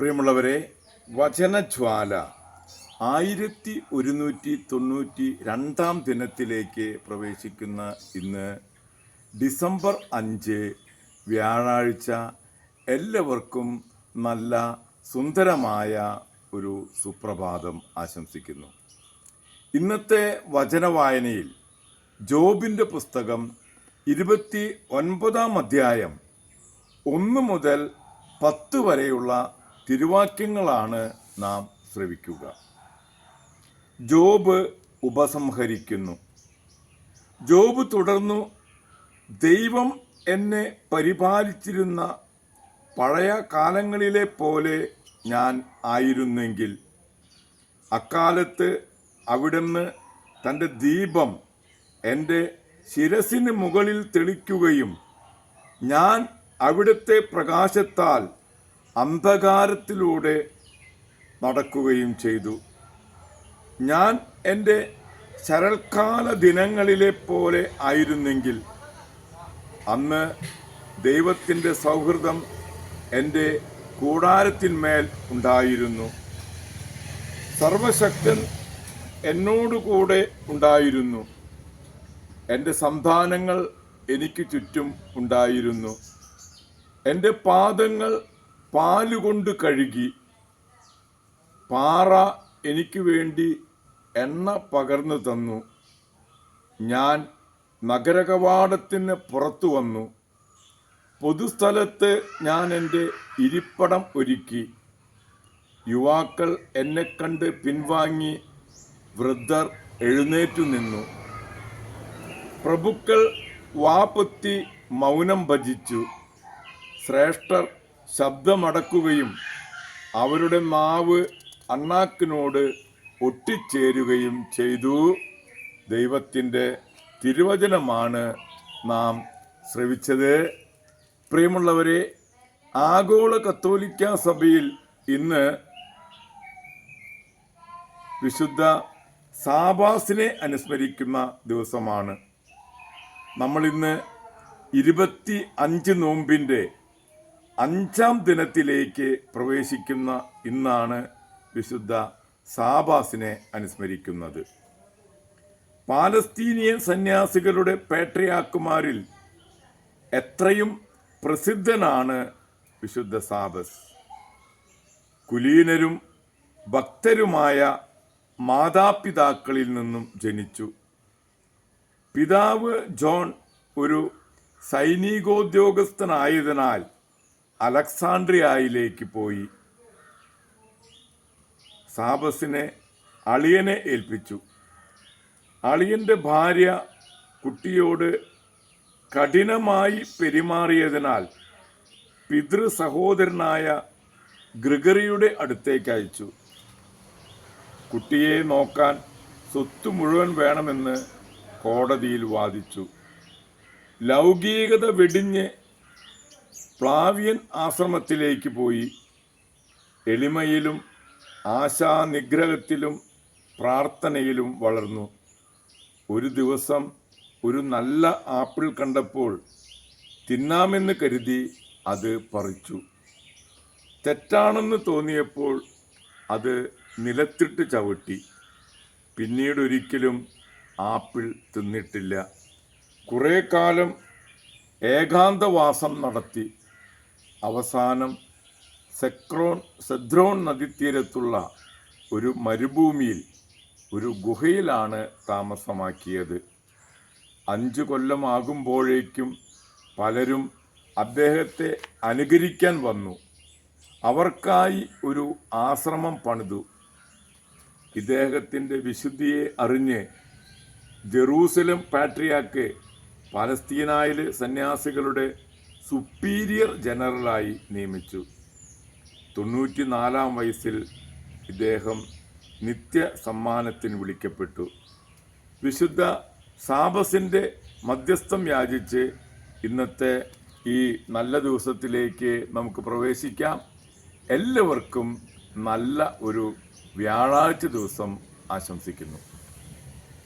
പ്രിയമുള്ളവരെ വചനജ്വാല ആയിരത്തി ഒരുന്നൂറ്റി തൊണ്ണൂറ്റി രണ്ടാം ദിനത്തിലേക്ക് പ്രവേശിക്കുന്ന ഇന്ന് ഡിസംബർ അഞ്ച് വ്യാഴാഴ്ച എല്ലാവർക്കും നല്ല സുന്ദരമായ ഒരു സുപ്രഭാതം ആശംസിക്കുന്നു. ഇന്നത്തെ വചനവായനയിൽ ജോബിന്റെ പുസ്തകം ഇരുപത്തി ഒൻപതാം അധ്യായം ഒന്ന് മുതൽ പത്ത് വരെയുള്ള തിരുവാക്യങ്ങളാണ് നാം ശ്രവിക്കുക. ജോബ് ഉപസംഹരിക്കുന്നു. ജോബ് തുടർന്നു ദൈവം എന്നെ പരിപാലിച്ചിരുന്ന പഴയ കാലങ്ങളിലെ പോലെ ഞാൻ ആയിരുന്നെങ്കിൽ അക്കാലത്ത് അവിടുന്ന് തന്റെ ദീപം എന്റെ ശിരസിന് മുകളിൽ തെളിക്കുകയും ഞാൻ അവിടുത്തെ പ്രകാശത്താൽ അന്ധകാരത്തിലൂടെ നടക്കുകയും ചെയ്തു. ഞാൻ എന്റെ ശരൽക്കാല ദിനങ്ങളിലെ പോലെ ആയിരുന്നെങ്കിൽ അന്ന് ദൈവത്തിന്റെ സൗഹൃദം എന്റെ കൂടാരത്തിന്മേൽ ഉണ്ടായിരുന്നു. സർവശക്തൻ എന്നോടുകൂടെ ഉണ്ടായിരുന്നു. എന്റെ സന്താനങ്ങൾ എനിക്ക് ചുറ്റും ഉണ്ടായിരുന്നു. എന്റെ പാദങ്ങൾ പാലുകൊണ്ട് കഴുകി പാറ എനിക്ക് വേണ്ടി എണ്ണ പകർന്നു തന്നു. ഞാൻ നഗരകവാടത്തിന് പുറത്തു വന്നു. പൊതുസ്ഥലത്ത് ഞാൻ എന്റെ ഇരിപ്പടം ഒരുക്കി. യുവാക്കൾ എന്നെ കണ്ട് പിൻവാങ്ങി വൃദ്ധർ എഴുന്നേറ്റു നിന്നു. പ്രഭുക്കൾ വാപ്പൊത്തി മൗനം ഭജിച്ചു. ശ്രേഷ്ഠർ ശബ്ദമടക്കുകയും അവരുടെ മാവ് അണ്ണാക്കിനോട് ഒട്ടിച്ചേരുകയും ചെയ്തു. ദൈവത്തിന്റെ തിരുവചനമാണ് നാം ശ്രവിച്ചത്. പ്രിയമുള്ളവരെ ആഗോള കത്തോലിക്ക സഭയിൽ ഇന്ന് വിശുദ്ധ സാബാസിനെ അനുസ്മരിക്കുന്ന ദിവസമാണ്. നമ്മളിന്ന് ഇരുപത്തി അഞ്ച് നോമ്പിന്റെ അഞ്ചാം ദിനത്തിലേക്ക് പ്രവേശിക്കുന്ന ഇന്നാണ് വിശുദ്ധ സാബാസിനെ അനുസ്മരിക്കുന്നത്. പാലസ്തീനിയൻ സന്യാസികളുടെ പേട്ടയാക്കുമാരിൽ എത്രയും പ്രസിദ്ധനാണ് വിശുദ്ധ സാബസ്. കുലീനരും ഭക്തരുമായ മാതാപിതാക്കളിൽ നിന്നും ജനിച്ചു. പിതാവ് ജോൺ ഒരു സൈനികോദ്യോഗസ്ഥനായതിനാൽ അലക്സാണ്ട്രിയയിലേക്ക് പോയി. സാബസിനെ അളിയനെ ഏൽപ്പിച്ചു. അളിയന്റെ ഭാര്യ കുട്ടിയോട് കഠിനമായി പെരുമാറിയതിനാൽ പിതൃ സഹോദരനായ ഗ്രിഗറിയുടെ അടുത്തേക്ക് അയച്ചു. കുട്ടിയെ നോക്കാൻ സ്വത്ത് മുഴുവൻ വേണമെന്ന് കോടതിയിൽ വാദിച്ചു. ലൗകികത വെടിഞ്ഞ് പ്ലാവിയൻ ആശ്രമത്തിലേക്ക് പോയി എളിമയിലും ആശാനിഗ്രഹത്തിലും പ്രാർത്ഥനയിലും വളർന്നു. ഒരു ദിവസം ഒരു നല്ല ആപ്പിൾ കണ്ടപ്പോൾ തിന്നാമെന്ന് കരുതി അത് പറിച്ചു. തെറ്റാണെന്ന് തോന്നിയപ്പോൾ അത് നിലത്തിട്ട് ചവിട്ടി. പിന്നീടൊരിക്കലും ആപ്പിൾ തിന്നിട്ടില്ല. കുറേ കാലം ഏകാന്തവാസം നടത്തി. അവസാനം സെക്രോൺ സെദ്രോൺ നദീതീരത്തുള്ള ഒരു മരുഭൂമിയിൽ ഒരു ഗുഹയിലാണ് താമസമാക്കിയത്. അഞ്ചു കൊല്ലമാകുമ്പോഴേക്കും പലരും അദ്ദേഹത്തെ അനുകരിക്കാൻ വന്നു. അവർക്കായി ഒരു ആശ്രമം പണിതു. ഇദ്ദേഹത്തിന്റെ വിശുദ്ധിയെ അറിഞ്ഞ് ജെറൂസലം പാട്രിയാക്ക് പലസ്തീനായിലെ സന്യാസികളുടെ സുപ്പീരിയർ ജനറലായി നിയമിച്ചു. തൊണ്ണൂറ്റി നാലാം വയസ്സിൽ ഇദ്ദേഹം നിത്യ സമ്മാനത്തിന് വിളിക്കപ്പെട്ടു. വിശുദ്ധ സാബസിന്റെ മധ്യസ്ഥം യാചിച്ച് ഇന്നത്തെ ഈ നല്ല ദിവസത്തിലേക്ക് നമുക്ക് പ്രവേശിക്കാം. എല്ലാവർക്കും നല്ല ഒരു വ്യാഴാഴ്ച ദിവസം ആശംസിക്കുന്നു.